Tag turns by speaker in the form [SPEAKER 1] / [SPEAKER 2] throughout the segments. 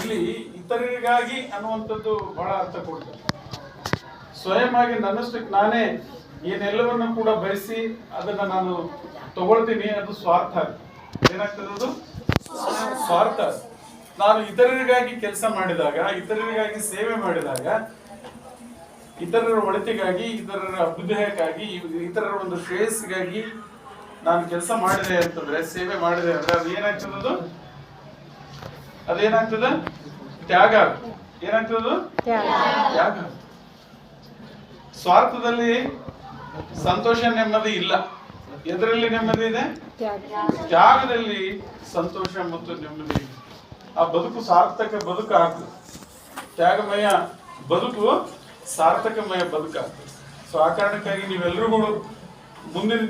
[SPEAKER 1] ಇಲ್ಲಿ ಇತರರಿಗಾಗಿ ಅನ್ನುವಂಥದ್ದು ಬಹಳ ಅರ್ಥ ಕೊಡ್ತದೆ ಸ್ವಯಂ ಆಗಿ ನನ್ನಷ್ಟಕ್ಕೆ ನಾನೇ ಏನೆಲ್ಲವನ್ನು ಕೂಡ ಬಯಸಿ ಅದನ್ನ ನಾನು ತಗೊಳ್ತೀನಿ ಅದು ಸ್ವಾರ್ಥ. ಏನಾಗ್ತದೆ ಅದು ಸ್ವಾರ್ಥ. ನಾನು ಇತರರಿಗಾಗಿ ಕೆಲಸ ಮಾಡಿದಾಗ, ಇತರರಿಗಾಗಿ ಸೇವೆ ಮಾಡಿದಾಗ, ಇತರರ ಒಳಿತಿಗಾಗಿ, ಇತರರ ಅಭ್ಯುದಯಕ್ಕಾಗಿ, ಇತರರ ಒಂದು ಶ್ರೇಯಸ್ಸಿಗಾಗಿ ನಾನು ಕೆಲಸ ಮಾಡಿದೆ ಅಂತಂದ್ರೆ ಸೇವೆ ಮಾಡಿದೆ ಅಂದ್ರೆ ಅದು ಏನಾಗ್ತದದು ಅದು? ಅದೇನಾಗ್ತದ? ತ್ಯಾಗ ಏನಾಗ್ತದದು ತ್ಯಾಗ. ಸ್ವಾರ್ಥದಲ್ಲಿ ಸಂತೋಷ ನೆಮ್ಮದಿ ಇಲ್ಲ. ಎದರಲ್ಲಿ ನೆಮ್ಮದಿ ಇದೆ? ತ್ಯಾಗದಲ್ಲಿ ಸಂತೋಷ ಮತ್ತು ನೆಮ್ಮದಿ ಇದೆ. ಆ ಬದುಕು ಸಾರ್ಥಕ ಬದುಕು ಆಗ್ತದೆ. ತ್ಯಾಗಮಯ ಬದುಕು ಸಾರ್ಥಕಮಯ ಬದುಕಾಗ್ತದೆ. ಸೊ ಆ ಕಾರಣಕ್ಕಾಗಿ ನೀವೆಲ್ಲರೂ ಮುಂದಿನ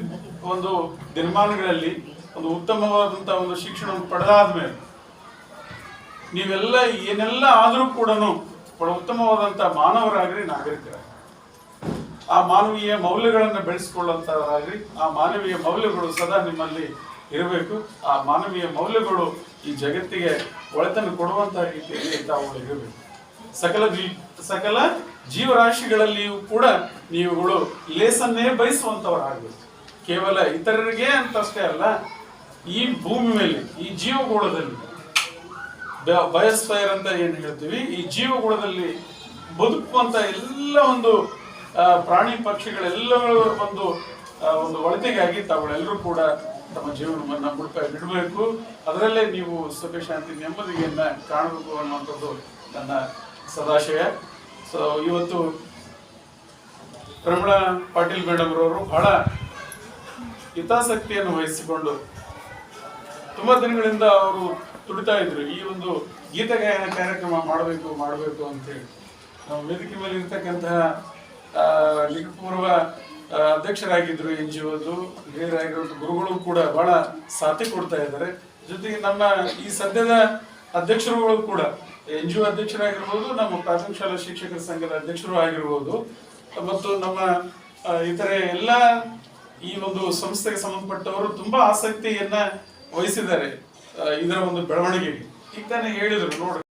[SPEAKER 1] ಒಂದು ದಿನಮಾನಗಳಲ್ಲಿ ಒಂದು ಉತ್ತಮವಾದಂತಹ ಒಂದು ಶಿಕ್ಷಣವನ್ನು ಪಡೆದಾದ ಮೇಲೆ ನೀವೆಲ್ಲ ಏನೆಲ್ಲ ಆದರೂ ಕೂಡ ಬಹಳ ಉತ್ತಮವಾದಂತಹ ಮಾನವರಾಗ್ರಿ, ನಾಗರಿಕರಾಗ್ರಿ. ಆ ಮಾನವೀಯ ಮೌಲ್ಯಗಳನ್ನು ಬೆಳೆಸ್ಕೊಳ್ಳುವಂತವರಾಗ್ರಿ ಆ ಮಾನವೀಯ ಮೌಲ್ಯಗಳು ಸದಾ ನಿಮ್ಮಲ್ಲಿ ಇರಬೇಕು. ಆ ಮಾನವೀಯ ಮೌಲ್ಯಗಳು ಈ ಜಗತ್ತಿಗೆ ಒಳತನ್ನು ಕೊಡುವಂತಹ ರೀತಿಯಲ್ಲಿ ತಾವು ಇರಬೇಕು. ಸಕಲ ಜೀ, ಸಕಲ ಜೀವರಾಶಿಗಳಲ್ಲಿಯೂ ಕೂಡ ನೀವುಗಳು ಲೇಸನ್ನೇ ಬಯಸುವಂತವರಾಗಬೇಕು. ಕೇವಲ ಇತರರಿಗೆ ಅಂತಷ್ಟೇ ಅಲ್ಲ, ಈ ಭೂಮಿ ಮೇಲೆ, ಈ ಜೀವಗೋಳದಲ್ಲಿ. ಬಯಸ್ಫೈರ್ ಅಂತ ಏನು ಹೇಳ್ತೀವಿ? ಈ ಜೀವಗೋಳದಲ್ಲಿ ಬದುಕುವಂತ ಎಲ್ಲ ಒಂದು ಪ್ರಾಣಿ ಪಕ್ಷಿಗಳೆಲ್ಲ ಒಂದು ಒಂದು ಒಳತೆಗಾಗಿ ತಾವುಗಳೆಲ್ಲರೂ ಕೂಡ ತಮ್ಮ ಜೀವನವನ್ನು ಮುಡುಕ ಬಿಡಬೇಕು. ಅದರಲ್ಲೇ ನೀವು ಸುಖ, ಶಾಂತಿ, ನೆಮ್ಮದಿಯನ್ನ ಕಾಣಬೇಕು ಅನ್ನುವಂಥದ್ದು ನನ್ನ ಸದಾಶಯ ಸೊ ಇವತ್ತು ಪ್ರಮೀಳ ಪಾಟೀಲ್ ಮೇಡಮ್ ರವರು ಬಹಳ ಹಿತಾಸಕ್ತಿಯನ್ನು ವಹಿಸಿಕೊಂಡು ತುಂಬಾ ದಿನಗಳಿಂದ ಅವರು ತುಡಿತಾ ಇದ್ರು. ಈ ಒಂದು ಗೀತ ಗಾಯನ ಕಾರ್ಯಕ್ರಮ ಮಾಡಬೇಕು ಮಾಡಬೇಕು ಅಂತೇಳಿ. ನಾವು ವೇದಿಕೆ ಮೇಲೆ ಇರ್ತಕ್ಕಂತಹ ಪೂರ್ವ ಅಧ್ಯಕ್ಷರಾಗಿದ್ದರು ಎನ್ ಜಿ ಒದು ಹಿರಿಯರಾಗಿರುವಂತ ಗುರುಗಳು ಕೂಡ ಬಹಳ ಸಾಥಿ ಕೊಡ್ತಾ ಇದ್ದಾರೆ. ಜೊತೆಗೆ ನಮ್ಮ ಈ ಸದ್ಯದ ಅಧ್ಯಕ್ಷರುಗಳು ಕೂಡ ಎನ್ ಜಿ ಒ ಅಧ್ಯಕ್ಷರಾಗಿರ್ಬೋದು ನಮ್ಮ ಪ್ರಾಥಮಿಕ ಶಾಲಾ ಶಿಕ್ಷಕರ ಸಂಘದ ಅಧ್ಯಕ್ಷರು ಆಗಿರ್ಬೋದು. ಮತ್ತು ನಮ್ಮ ಇತರೆ ಎಲ್ಲ ಈ ಒಂದು ಸಂಸ್ಥೆಗೆ ಸಂಬಂಧಪಟ್ಟವರು ತುಂಬಾ ಆಸಕ್ತಿಯನ್ನ ವಹಿಸಿದ್ದಾರೆ ಇದರ ಒಂದು ಬೆಳವಣಿಗೆಗೆ. ಈಗ ಹೇಳಿದ್ರು, ನೋಡ್ರಿ.